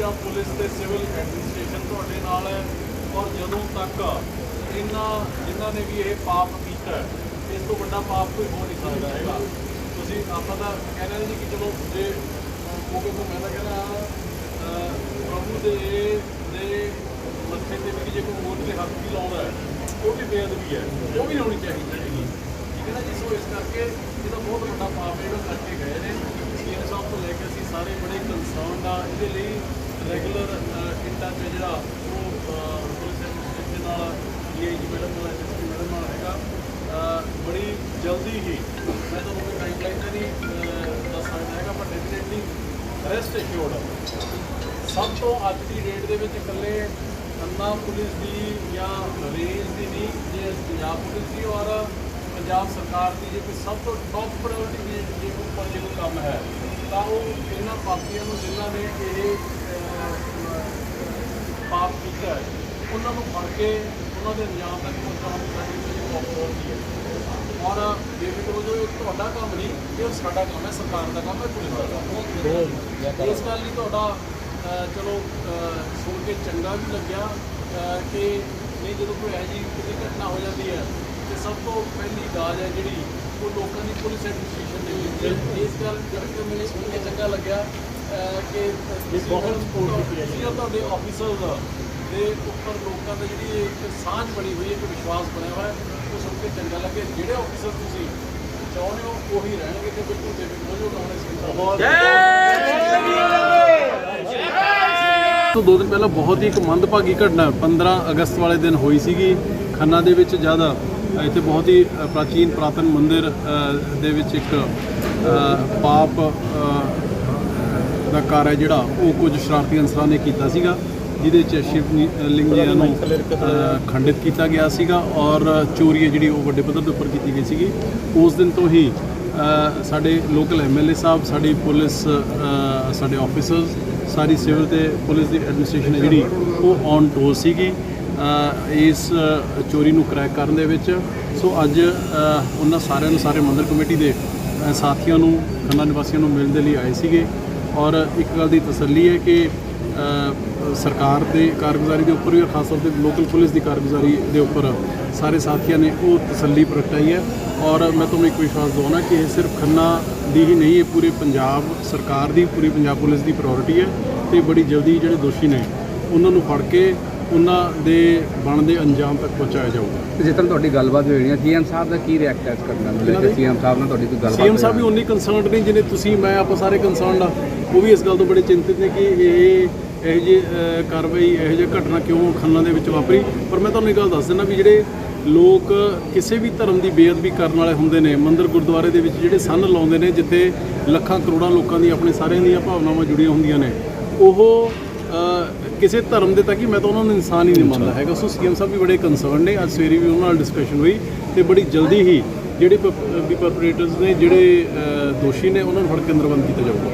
ਜਾਂ ਪੁਲਿਸ ਤੇ civil administration ਤੁਹਾਡੇ ਨਾਲ ਹੈ ਔਰ ਜਦੋਂ ਤੱਕ ਇਹਨਾਂ, ਜਿਨ੍ਹਾਂ ਨੇ ਵੀ ਇਹ ਪਾਪ ਕੀਤਾ ਇਸ ਤੋਂ ਵੱਡਾ ਪਾਪ ਕੋਈ ਹੋ ਨਹੀਂ ਸਕਦਾ ਹੈਗਾ। ਤੁਸੀਂ ਆਪਾਂ ਦਾ ਕਹਿਣਾ ਜੀ ਕਿ ਚਲੋ ਜੇ ਕੋਕੇ ਤੋਂ ਮੈਂ ਕਹਿੰਦਾ ਪ੍ਰਭੂ ਦੇ ਦੇ ਮੱਥੇ ਤੇ ਵੀ ਜੇ ਕੋਈ ਹੋਰ ਤੇ ਹੱਥ ਵੀ ਲਾਉਂਦਾ ਹੈ, ਉਹ ਵੀ ਬੇਅਦਬੀ ਹੈ, ਉਹ ਵੀ ਹੋਣੀ ਚਾਹੀਦੀ ਹੈ। ਠੀਕ ਹੈ ਨਾ ਜੀ? ਸੋ ਇਸ ਕਰਕੇ ਇਹਦਾ ਬਹੁਤ ਵੱਡਾ ਪਾਪ ਹੈ, ਜਿਹੜਾ ਕਰਕੇ ਗਏ ਨੇ। ਸੀਐਮ ਸਾਹਿਬ ਤੋਂ ਲੈ ਕੇ ਅਸੀਂ ਸਾਰੇ ਬੜੇ ਕੰਸਰਨ ਆ। ਇਹਦੇ ਲਈ ਰੈਗੂਲਰ ਇੰਟਾ ਤੇ ਜਿਹੜਾ ਉਹ ਅਹ, ਪੁਲਿਸ ਐਡਮਿਨਿਸਟ੍ਰੇਸ਼ਨ ਨਾਲ ਡੀਆਈਜੀ ਮੈਡਮ ਨਾਲ ਐਸਐਸਪੀ ਮੈਡਮ ਨਾਲ ਹੈਗਾ। ਬੜੀ ਜਲਦੀ ਹੀ ਮੈਂ ਤੁਹਾਨੂੰ ਕੋਈ ਟਾਈਮਲਾਈਨ ਤਾਂ ਨਹੀਂ ਦੱਸ ਸਕਦਾ ਹੈਗਾ ਪਰ ਡੈਫੀਨਿਟਲੀ ਰੈਸਟ ਅਸ਼ੋਰਡ ਸਭ ਤੋਂ ਅੱਜ ਦੀ ਡੇਟ ਦੇ ਵਿੱਚ ਇਕੱਲੇ ਅੰਨਾ ਪੁਲਿਸ ਦੀ ਜਾਂ ਰੇਂਜ ਦੀ ਨਹੀਂ ਜੇ ਪੰਜਾਬ ਪੁਲਿਸ ਦੀ ਔਰ ਪੰਜਾਬ ਸਰਕਾਰ ਦੀ ਜੇ ਕੋਈ ਸਭ ਤੋਂ ਟੌਪ ਪ੍ਰਾਇੋਰਟੀ ਦੀ ਜੇ ਕੋਈ ਉੱਪਰ ਜੇ ਕੋਈ ਕੰਮ ਹੈ ਤਾਂ ਉਹ ਇਹਨਾਂ ਪਾਪੀਆਂ ਨੂੰ ਜਿਨ੍ਹਾਂ ਨੇ ਇਹ ਅਹ, ਪਾਪ ਕੀਤਾ ਹੈ ਉਹਨਾਂ ਨੂੰ ਫੜ ਕੇ ਉਹਨਾਂ ਦੇ ਅੰਜਾਮ ਤੱਕ ਪਹੁੰਚਾਉਣ ਦੀ ਸਾਡੀ ਜਿਹੜੀ ਪ੍ਰਾਇੋਰਟੀ ਹੈ। ਔਰ ਬੇਫਿਕਰ ਜੋ ਇਹ ਤੁਹਾਡਾ ਕੰਮ ਨਹੀਂ ਇਹ ਸਾਡਾ ਕੰਮ ਹੈ ਸਰਕਾਰ ਦਾ ਕੰਮ ਹੈ ਪੁਲਿਸ ਦਾ ਕੰਮ ਹੈ। ਇਸ ਗੱਲ ਲਈ ਤੁਹਾਡਾ ਚਲੋ ਸੁਣ ਕੇ ਚੰਗਾ ਵੀ ਲੱਗਿਆ ਕਿ ਨਹੀਂ ਜਦੋਂ ਕੋਈ ਇਹੋ ਜਿਹੀ ਕਿਸੇ ਘਟਨਾ ਹੋ ਜਾਂਦੀ ਹੈ ਤੇ ਸਭ ਤੋਂ ਪਹਿਲੀ ਦਾਜ ਹੈ ਜਿਹੜੀ ਉਹ ਲੋਕਾਂ ਦੀ ਪੁਲਿਸ ਐਡਮਿਨਿਸਟ੍ਰੇਸ਼ਨ ਦੇ ਵਿੱਚ ਹੈ। ਇਸ ਗੱਲ ਕਰਕੇ ਮੈਨੂੰ ਸੁਣ ਕੇ ਚੰਗਾ ਲੱਗਿਆ ਕਿ ਬਹੁਤ ਸਪੋਰਟ ਕੀਤੀ ਹੈ ਜੀ। ਤੁਹਾਡੇ ਆਫੀਸਰਸ ਦੇ ਉੱਪਰ ਲੋਕਾਂ ਦੀ ਜਿਹੜੀ ਇੱਕ ਸਾਂਝ ਬਣੀ ਹੋਈ ਹੈ ਇੱਕ ਵਿਸ਼ਵਾਸ ਬਣਿਆ ਹੋਇਆ ਹੈ ਉਹ ਸੁਣ ਕੇ ਚੰਗਾ ਲੱਗਿਆ ਜਿਹੜੇ ਆਫੀਸਰ ਤੁਸੀਂ ਚਾਹੁੰਦੇ ਹੋ ਉਹੀ ਰਹਿਣਗੇ ਤੇ ਬਿਲਕੁਲ ਬੇਫਿਕਰ ਹੋ ਜਾਓ ਆਪਣੇ ਤੋਂ ਦੋ ਦਿਨ ਪਹਿਲਾਂ ਬਹੁਤ ਹੀ ਇੱਕ ਮੰਦਭਾਗੀ ਘਟਨਾ 15 ਅਗਸਤ ਵਾਲੇ ਦਿਨ ਹੋਈ ਸੀਗੀ। ਖੰਨਾ ਦੇ ਵਿੱਚ ਜ਼ਿਆਦਾ ਇੱਥੇ ਬਹੁਤ ਹੀ ਪ੍ਰਾਚੀਨ ਪੁਰਾਤਨ ਮੰਦਿਰ ਦੇ ਵਿੱਚ ਇੱਕ ਪਾਪ ਦਾ ਕਾਰ ਹੈ ਜਿਹੜਾ ਉਹ ਕੁਝ ਸ਼ਰਾਰਤੀ ਅਨਸਰਾਂ ਨੇ ਕੀਤਾ ਸੀਗਾ। ਜਿਹਦੇ ਚ ਸ਼ਿਵ ਲਿੰਗ ਜੀ ਨੂੰ ਖੰਡਿਤ ਕੀਤਾ ਗਿਆ ਸੀਗਾ ਔਰ ਚੋਰੀ ਜਿਹੜੀ ਉਹ ਵੱਡੇ ਪੱਧਰ ਦੇ ਉੱਪਰ ਕੀਤੀ ਗਈ ਸੀਗੀ। ਉਸ ਦਿਨ ਤੋਂ ਹੀ ਸਾਡੇ ਲੋਕਲ ਐਮਐਲਏ ਸਾਹਿਬ ਸਾਡੀ ਪੁਲਿਸ ਸਾਡੇ ਆਫੀਸਰਸ ਸਾਰੀ ਸਿਵਲ ਤੇ ਪੁਲਿਸ ਦੀ ਐਡਮਿਨਿਸਟ੍ਰੇਸ਼ਨ ਜਿਹੜੀ ਉਹ ਔਨ ਟੋਸ ਸੀਗੀ ਇਸ ਚੋਰੀ ਨੂੰ ਕ੍ਰੈਕ ਕਰਨ ਦੇ ਵਿੱਚ। ਸੋ ਅੱਜ ਉਹਨਾਂ ਸਾਰਿਆਂ ਨੂੰ ਸਾਰੇ ਮੰਦਿਰ ਕਮੇਟੀ ਦੇ ਸਾਥੀਆਂ ਨੂੰ ਖੰਨਾ ਨਿਵਾਸੀਆਂ ਨੂੰ ਮਿਲਣ ਦੇ ਲਈ ਆਏ ਸੀਗੇ। ਔਰ ਇੱਕ ਗੱਲ ਦੀ ਤਸੱਲੀ ਹੈ ਕਿ ਸਰਕਾਰ ਦੇ ਕਾਰਗੁਜ਼ਾਰੀ ਦੇ ਉੱਪਰ ਵੀ ਖਾਸ ਤੌਰ ਤੇ ਲੋਕਲ ਪੁਲਿਸ ਦੀ ਕਾਰਗੁਜ਼ਾਰੀ ਦੇ ਉੱਪਰ ਸਾਰੇ ਸਾਥੀਆਂ ਨੇ ਉਹ ਤਸੱਲੀ ਪ੍ਰਗਟਾਈ ਹੈ। ਔਰ ਮੈਂ ਤੁਹਾਨੂੰ ਇੱਕ ਵਿਸ਼ਵਾਸ ਦਿਵਾਉਣਾ ਕਿ ਇਹ ਸਿਰਫ ਖੰਨਾ ਦੀ ਹੀ ਨਹੀਂ ਇਹ ਪੂਰੇ ਪੰਜਾਬ ਸਰਕਾਰ ਦੀ ਪੂਰੀ ਪੰਜਾਬ ਪੁਲਿਸ ਦੀ ਪ੍ਰਾਇੋਰਟੀ ਹੈ ਤੇ ਬੜੀ ਜਲਦੀ ਜਿਹੜੇ ਦੋਸ਼ੀ ਨੇ ਉਹਨਾਂ ਨੂੰ ਫੜ ਕੇ ਉਹਨਾਂ ਦੇ ਬਣਦੇ ਅੰਜਾਮ ਤੱਕ ਪਹੁੰਚਾਇਆ ਜਾਊਗਾ। ਜਿਸ ਤਰ੍ਹਾਂ ਤੁਹਾਡੀ ਗੱਲਬਾਤ ਹੋਈ ਹੈ ਸੀਐਮ ਸਾਹਿਬ ਦਾ ਕੀ ਰਿਐਕਟ ਹੈ ਇਸ ਘਟਨਾ ਨੂੰ ਲੈ ਕੇ? ਸੀਐਮ ਸਾਹਿਬ ਨਾਲ ਤੁਹਾਡੀ ਕੋਈ ਗੱਲਬਾਤ ਸੀਐਮ ਸਾਹਿਬ ਵੀ ਉਨੀ ਕੰਸਰਨਡ ਨੇ ਜਿਨੇ ਤੁਸੀਂ ਮੈਂ ਆਪਾਂ ਸਾਰੇ ਕੰਸਰਨਡ ਆ। ਉਹ ਵੀ ਇਸ ਗੱਲ ਤੋਂ ਬੜੇ ਚਿੰਤਿਤ ਨੇ ਕਿ ਇਹ ਇਹੋ ਜਿਹੀ ਕਾਰਵਾਈ ਇਹੋ ਜਿਹੀ ਘਟਨਾ ਕਿਉਂ ਖੰਨਾ ਦੇ ਵਿੱਚ ਵਾਪਰੀ? ਪਰ ਮੈਂ ਤੁਹਾਨੂੰ ਇੱਕ ਗੱਲ ਦੱਸ ਦਿੰਦਾ ਵੀ ਜਿਹੜੇ ਲੋਕ ਕਿਸੇ ਵੀ ਧਰਮ ਦੀ ਬੇਅਦਬੀ ਕਰਨ ਵਾਲੇ ਹੁੰਦੇ ਨੇ ਮੰਦਿਰ ਗੁਰਦੁਆਰੇ ਦੇ ਵਿੱਚ ਜਿਹੜੇ ਸੰਨ ਲਾਉਂਦੇ ਨੇ ਜਿੱਥੇ ਲੱਖਾਂ ਕਰੋੜਾਂ ਲੋਕਾਂ ਦੀ ਆਪਣੇ ਸਾਰਿਆਂ ਦੀਆਂ ਭਾਵਨਾਵਾਂ ਜੁੜੀਆਂ ਹੁੰਦੀਆਂ ਨੇ ਉਹ ਕਿਸੇ ਧਰਮ ਦੇ ਤੱਕ ਹੀ ਮੈਂ ਤਾਂ ਉਹਨਾਂ ਨੂੰ ਇਨਸਾਨ ਹੀ ਨਹੀਂ ਮੰਨਦਾ ਹੈਗਾ। ਸੋ ਸੀਐਮ ਸਾਹਿਬ ਵੀ ਬੜੇ ਕੰਸਰਨ ਨੇ ਅੱਜ ਸਵੇਰੇ ਵੀ ਉਹਨਾਂ ਨਾਲ ਡਿਸਕਸ਼ਨ ਹੋਈ ਤੇ ਬੜੀ ਜਲਦੀ ਹੀ ਜਿਹੜੇ ਵੀ ਪਰਪਰੇਟਰਸ ਨੇ ਜਿਹੜੇ ਦੋਸ਼ੀ ਨੇ ਉਹਨਾਂ ਨੂੰ ਫੜ ਕੇ ਅੰਦਰਬੰਦ ਕੀਤਾ ਜਾਊਗਾ।